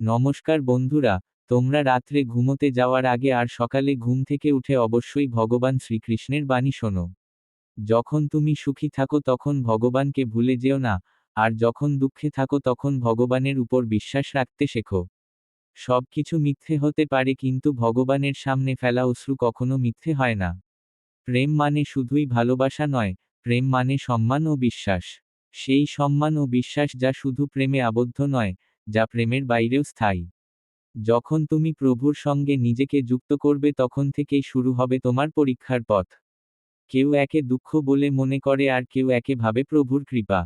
নমস্কার বন্ধুরা, তোমরা রাত্রে ঘুমোতে যাওয়ার আগে আর সকালে ঘুম থেকে উঠে অবশ্যই ভগবান শ্রীকৃষ্ণের বাণী শোনো। যখন তুমি সুখী থাকো তখন ভগবানকে ভুলে যেও না, আর যখন দুঃখে থাকো তখন ভগবানের উপর বিশ্বাস রাখতে শেখো। সবকিছু মিথ্যে হতে পারে কিন্তু ভগবানের সামনে ফেলা অশ্রু কখনো মিথ্যে হয় না। প্রেম মানে শুধুই ভালোবাসা নয়, প্রেম মানে সম্মান ও বিশ্বাস। সেই সম্মান ও বিশ্বাস যা শুধু প্রেমে আবদ্ধ নয় যা প্রেমের বাইরেও স্থায়ী। যখন তুমি প্রভুর সঙ্গে নিজেকে যুক্ত করবে তখন থেকেই শুরু হবে তোমার পরীক্ষার পথ। কেউ একে দুঃখ বলে মনে করে আর কেউ একে ভাবে প্রভুর কৃপা।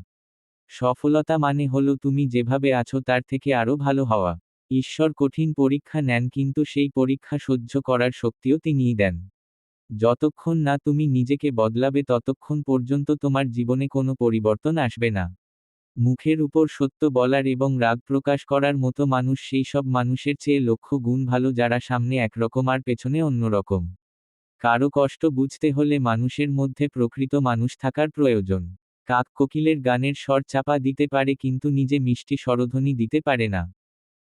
সফলতা মানে হলো তুমি যেভাবে আছো তার থেকে আরও ভালো হওয়া। ঈশ্বর কঠিন পরীক্ষা নেন কিন্তু সেই পরীক্ষা সহ্য করার শক্তিও তিনিই দেন। যতক্ষণ না তুমি নিজেকে বদলাবে ততক্ষণ পর্যন্ত তোমার জীবনে কোনো পরিবর্তন আসবে না। মুখের উপর সত্য বলার এবং রাগ প্রকাশ করার মতো মানুষ সেই সব মানুষের চেয়ে লক্ষ্য গুণ ভালো যারা সামনে একরকম আর পেছনে অন্যরকম। কারও কষ্ট বুঝতে হলে মানুষের মধ্যে প্রকৃত মানুষ থাকার প্রয়োজন। কাক কোকিলের গানের স্বর চাপা দিতে পারে কিন্তু নিজে মিষ্টি স্বরধ্বনি দিতে পারে না।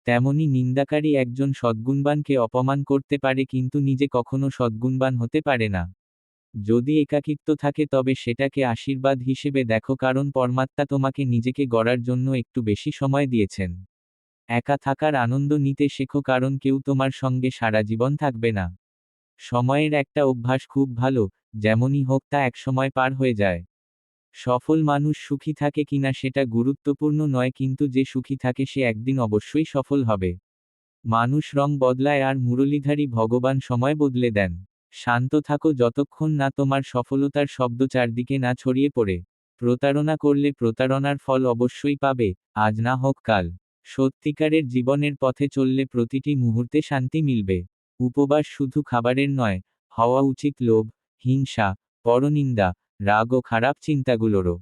তেমনি নিন্দাকারী একজন সদ্গুণবানকে অপমান করতে পারে কিন্তু নিজে কখনো সদ্গুণবান হতে পারে না। যদি একাকিত্ব থাকে তবে সেটাকে আশীর্বাদ হিসেবে দেখো কারণ পরমাত্মা তোমাকে নিজেকে গড়ার জন্য একটু বেশি সময় দিয়েছেন। একা থাকার আনন্দ নিতে শেখো কারণ কেউ তোমার সঙ্গে সারা জীবন থাকবে না। সময়ের একটা অভ্যাস খুব ভালো, যেমনই হোক তা একসময় পার হয়ে যায়। সফল মানুষ সুখী থাকে কিনা সেটা গুরুত্বপূর্ণ নয় কিন্তু যে সুখী থাকে সে একদিন অবশ্যই সফল হবে। মানুষ রং বদলায় আর মুরলীধারী ভগবান সময় বদলে দেন। শান্ত থাকো যতক্ষণ না তোমার সফলতার শব্দ চারদিকে না ছড়িয়ে পড়ে। প্রতারণা করলে প্রতারণার ফল অবশ্যই পাবে, আজ না হোক কাল। সত্যিকারের জীবনের পথে চললে প্রতিটি মুহূর্তে শান্তি মিলবে। উপবাস শুধু খাবারের নয়, হওয়া উচিত লোভ, হিংসা, পরনিন্দা, রাগ ও খারাপ চিন্তাগুলোরও।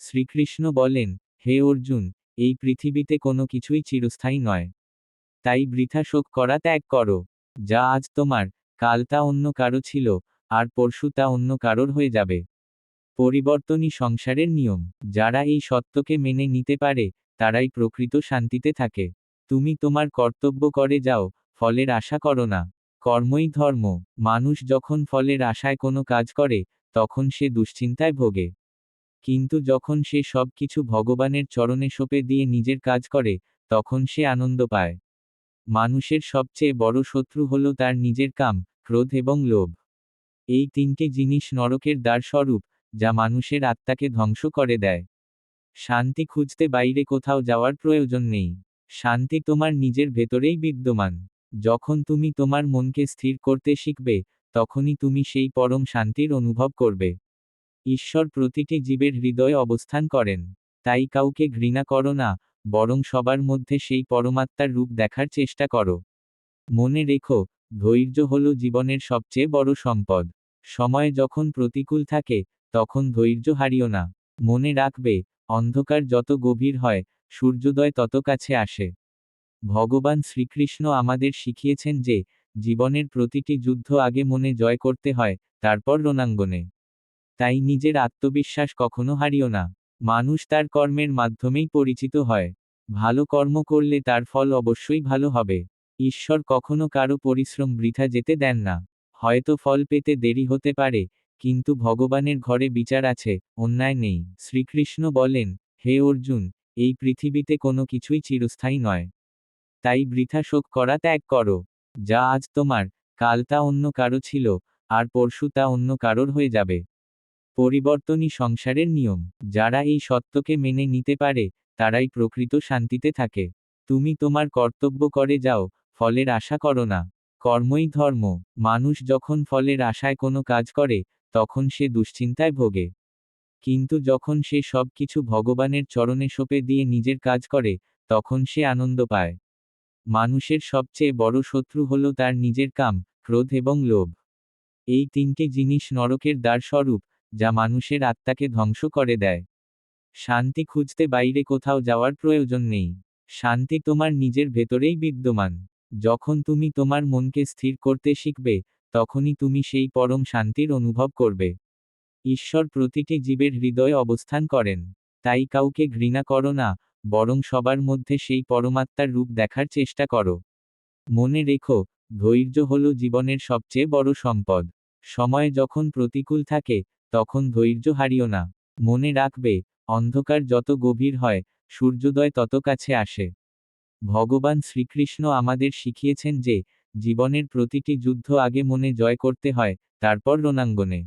শ্রীকৃষ্ণ বলেন, হে অর্জুন, এই পৃথিবীতে কোনো কিছুই চিরস্থায়ী নয়। তাই বৃথা শোক করা ত্যাগ করো। যা আজ তোমার কাল তা অন্য কারও ছিল, আর পরশু তা অন্য কারোর হয়ে যাবে। পরিবর্তনই সংসারের নিয়ম। যারা এই সত্যকে মেনে নিতে পারে, তারাই প্রকৃত শান্তিতে থাকে। তুমি তোমার কর্তব্য করে যাও, ফলের আশা করো না। কর্মই ধর্ম। মানুষ যখন ফলের আশায় কোনো কাজ করে, তখন সে দুশ্চিন্তায় ভোগে। কিন্তু যখন সে সব কিছু ভগবানের চরণে সঁপে দিয়ে নিজের কাজ করে, তখন সে আনন্দ পায়। মানুষের সবচেয়ে বড় শত্রু হল তার নিজের কাম, ক্রোধ এবং লোভ। এই তিনটি জিনিস নরকের দ্বার স্বরূপ, যা মানুষের আত্মাকে ধ্বংস করে দেয়। শান্তি খুঁজতে বাইরে কোথাও যাওয়ার প্রয়োজন নেই। শান্তি তোমার নিজের ভেতরেই বিদ্যমান। যখন তুমি তোমার মনকে স্থির করতে শিখবে, তখনই তুমি সেই পরম শান্তির অনুভব করবে। ঈশ্বর প্রতিটি জীবের হৃদয়ে অবস্থান করেন। তাই কাউকে ঘৃণা করো না বরং সবার মধ্যে সেই পরমাত্মার রূপ দেখার চেষ্টা করো। মনে রেখো, ধৈর্য হল জীবনের সবচেয়ে বড় সম্পদ। সময় যখন প্রতিকূল থাকে, তখন ধৈর্য হারিও না। মনে রাখবে, অন্ধকার যত গভীর হয়, সূর্যোদয় তত কাছে আসে। ভগবান শ্রীকৃষ্ণ আমাদের শিখিয়েছেন যে, জীবনের প্রতিটি যুদ্ধ আগে মনে জয় করতে হয়, তারপর রণাঙ্গনে। তাই নিজের আত্মবিশ্বাস কখনো হারিও না। মানুষ তার কর্মের মাধ্যমেই পরিচিত হয়। ভালো কর্ম করলে তার ফল অবশ্যই ভালো হবে। ঈশ্বর কখনো কারও পরিশ্রম বৃথা যেতে দেন না। হয়তো ফল পেতে দেরি হতে পারে, কিন্তু ভগবানের ঘরে বিচার আছে, অন্যায় নেই। শ্রীকৃষ্ণ বলেন, হে অর্জুন, এই পৃথিবীতে কোনো কিছুই চিরস্থায়ী নয়। তাই বৃথা শোক করা ত্যাগ করো। যা আজ তোমার, কাল তা অন্য কারও ছিল, আর পরশু তা অন্য কারোর হয়ে যাবে। পরিবর্তনই সংসারের নিয়ম। যারা এই সত্যকে মেনে নিতে পারে, তারাই প্রকৃত শান্তিতে থাকে। তুমি তোমার কর্তব্য করে যাও, ফলের আশা করো না। কর্মই ধর্ম। মানুষ যখন ফলের আশায় কোনো কাজ করে, তখন সে দুশ্চিন্তায় ভোগে। কিন্তু যখন সে সব কিছু ভগবানের চরণে সঁপে দিয়ে নিজের কাজ করে, তখন সে আনন্দ পায়। মানুষের সবচেয়ে বড় শত্রু হল তার নিজের কাম, ক্রোধ এবং লোভ। এই তিনটি জিনিস নরকের দ্বার স্বরূপ যা মানুষের আত্মাকে ধ্বংস করে দেয়। শান্তি খুঁজতে বাইরে কোথাও যাওয়ার প্রয়োজন নেই। শান্তি তোমার নিজের ভেতরেই বিদ্যমান। যখন তুমি তোমার মনকে স্থির করতে শিখবে, তখনই তুমি সেই পরম শান্তির অনুভব করবে। ঈশ্বর প্রতিটি জীবের হৃদয়ে অবস্থান করেন। তাই কাউকে ঘৃণা করো না, বরং সবার মধ্যে সেই পরমাত্মার রূপ দেখার চেষ্টা করো। মনে রেখো, ধৈর্য হল জীবনের সবচেয়ে বড় সম্পদ। সময় যখন প্রতিকূল থাকে তখন ধৈর্য হারিও না। মনে রাখবে, অন্ধকার যত গভীর হয়, সূর্যোদয় তত কাছে আসে। ভগবান শ্রীকৃষ্ণ আমাদের শিখিয়েছেন যে, জীবনের প্রতিটি যুদ্ধ আগে মনে জয় করতে হয়, তারপর রণাঙ্গনে।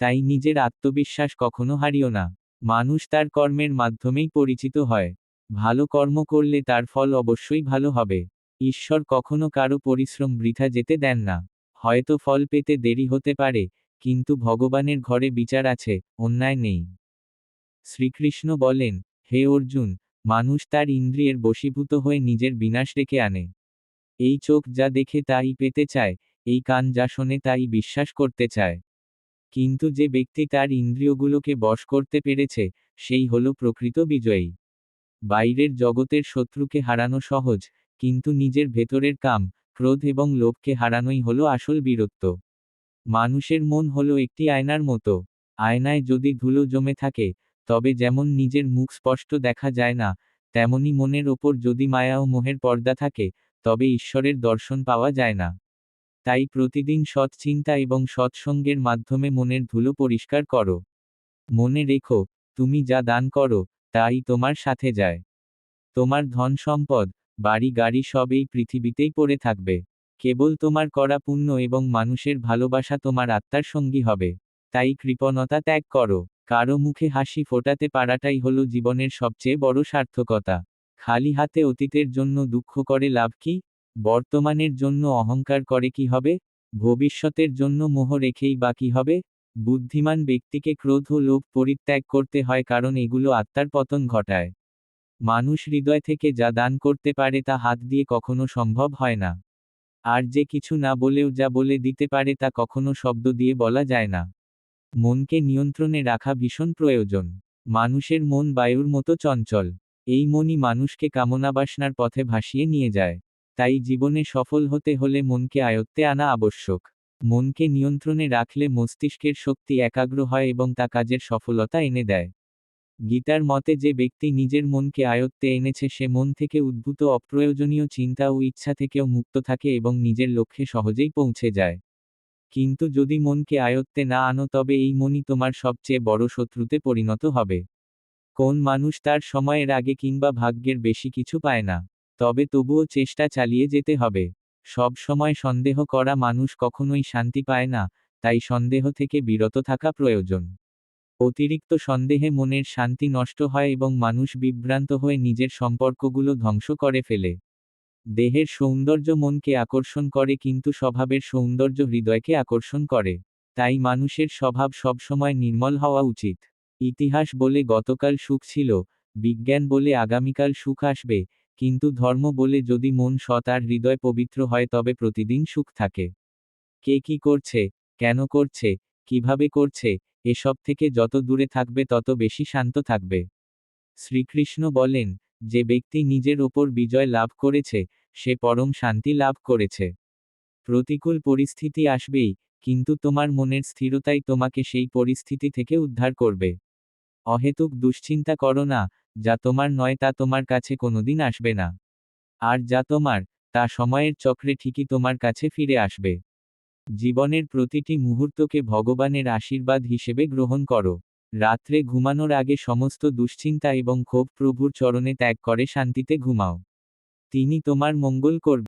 তাই নিজের আত্মবিশ্বাস কখনো হারিও না। মানুষ তার কর্মের মাধ্যমেই পরিচিত হয়। ভালো কর্ম করলে তার ফল অবশ্যই ভালো হবে। ঈশ্বর কখনো কারও পরিশ্রম বৃথা যেতে দেন না। হয়তো ফল পেতে দেরি হতে পারে কিন্তু ভগবানের ঘরে বিচার আছে, অন্যায় নেই। শ্রীকৃষ্ণ বলেন, হে অর্জুন, মানুষ তার ইন্দ্রিয়ের বশীভূত হয়ে নিজের বিনাশ ডেকে আনে। এই চোখ যা দেখে তাই পেতে চায়, এই কান যা শোনে তাই বিশ্বাস করতে চায়। কিন্তু যে ব্যক্তি তার ইন্দ্রিয়গুলোকে বশ করতে পেরেছে, সেই হল প্রকৃত বিজয়ী। বাইরের জগতের শত্রুকে হারানো সহজ, কিন্তু নিজের ভেতরের কাম, ক্রোধ এবং লোভকে হারানোই হলো আসল বীরত্ব। মানুষের মন হলো একটি আয়নার মতো। আয়নায় যদি ধুলো জমে থাকে, তবে যেমন নিজের মুখ স্পষ্ট দেখা যায় না, তেমনি মনের ওপর যদি মায়া ও মোহের পর্দা থাকে, তবে ঈশ্বরের দর্শন পাওয়া যায় না। তাই প্রতিদিন সৎ চিন্তা এবং সৎসঙ্গের মাধ্যমে মনের ধুলো পরিষ্কার করো। মনে রেখো, তুমি যা দান করো, তাই তোমার সাথে যায়। তোমার ধন সম্পদ বাড়ি গাড়ি সব এই পৃথিবীতেই পড়ে থাকবে। কেবল তোমার করা পুণ্য এবং মানুষের ভালোবাসা তোমার আত্মার সঙ্গী হবে। তাই কৃপণতা ত্যাগ করো। কারও মুখে হাসি ফোটাতে পারাটাই হলো জীবনের সবচেয়ে বড় সার্থকতা। খালি হাতে অতীতের জন্য দুঃখ করে লাভ কি? বর্তমানের জন্য অহংকার করে কি হবে? ভবিষ্যতের জন্য মোহ রেখেই বা কি হবে? বুদ্ধিমান ব্যক্তিকে ক্রোধ ও লোভ পরিত্যাগ করতে হয় কারণ এগুলো আত্মার পতন ঘটায়। মানুষ হৃদয় থেকে যা দান করতে পারে তা হাত দিয়ে কখনো সম্ভব হয় না। আর যে কিছু না বলেও যা বলে দিতে পারে তা কখনো শব্দ দিয়ে বলা যায় না। মনকে নিয়ন্ত্রণে রাখা ভীষণ প্রয়োজন। মানুষের মন বায়ুর মতো চঞ্চল। এই মনই মানুষকে কামনাবাসনার পথে ভাসিয়ে নিয়ে যায়। তাই জীবনে সফল হতে হলে মনকে আয়ত্তে আনা আবশ্যক। মনকে নিয়ন্ত্রণে রাখলে মস্তিষ্কের শক্তি একাগ্র হয় এবং তা কাজের সফলতা এনে দেয়। গীতার মতে যে ব্যক্তি নিজের মনকে আয়ত্তে এনেছে, সে মন থেকে উদ্ভূত অপ্রয়োজনীয় চিন্তা ও ইচ্ছা থেকেও মুক্ত থাকে এবং নিজের লক্ষ্যে সহজেই পৌঁছে যায়। কিন্তু যদি মনকে আয়ত্তে না আনো, তবে এই মনই তোমার সবচেয়ে বড় শত্রুতে পরিণত হবে। কোন মানুষ তার সময়ের আগে কিংবা ভাগ্যের বেশি কিছু পায় না, তবে তবুও চেষ্টা চালিয়ে যেতে হবে। সব সময় সন্দেহ করা মানুষ কখনোই শান্তি পায় না, তাই সন্দেহ থেকে বিরত থাকা প্রয়োজন। অতিরিক্ত সন্দেহে মনের শান্তি নষ্ট হয় এবং মানুষ বিভ্রান্ত হয়ে নিজের সম্পর্কগুলো ধ্বংস করে ফেলে। দেহের সৌন্দর্য মনকে আকর্ষণ করে কিন্তু স্বভাবের সৌন্দর্য হৃদয়কে আকর্ষণ করে। তাই মানুষের স্বভাব সবসময় নির্মল হওয়া উচিত। ইতিহাস বলে গতকাল সুখ ছিল, বিজ্ঞান বলে আগামীকাল সুখ আসবে, কিন্তু ধর্ম বলে যদি মন সৎ আর হৃদয় পবিত্র হয় তবে প্রতিদিন সুখ থাকে। কে কি করছে, কেন করছে কীভাবে করছে এসব থেকে যত দূরে থাকবে তত বেশি শান্ত থাকবে। শ্রীকৃষ্ণ বলেন, যে ব্যক্তি নিজের ওপর বিজয় লাভ করেছে, সে পরম শান্তি লাভ করেছে। প্রতিকূল পরিস্থিতি আসবেই, কিন্তু তোমার মনের স্থিরতাই তোমাকে সেই পরিস্থিতি থেকে উদ্ধার করবে। অহেতুক দুশ্চিন্তা করো না, যা তোমার নয় তা তোমার কাছে কোনোদিন আসবে না। আর যা তোমার, তা সময়ের চক্রে ঠিকই তোমার কাছে ফিরে আসবে। জীবনের প্রতিটি মুহূর্তকে ভগবানের আশীর্বাদ হিসেবে গ্রহণ করো। রাত্রে ঘুমানোর আগে সমস্ত দুশ্চিন্তা এবং ক্ষোভ প্রভুর চরণে ত্যাগ করে শান্তিতে ঘুমাও। তিনি তোমার মঙ্গল করবে।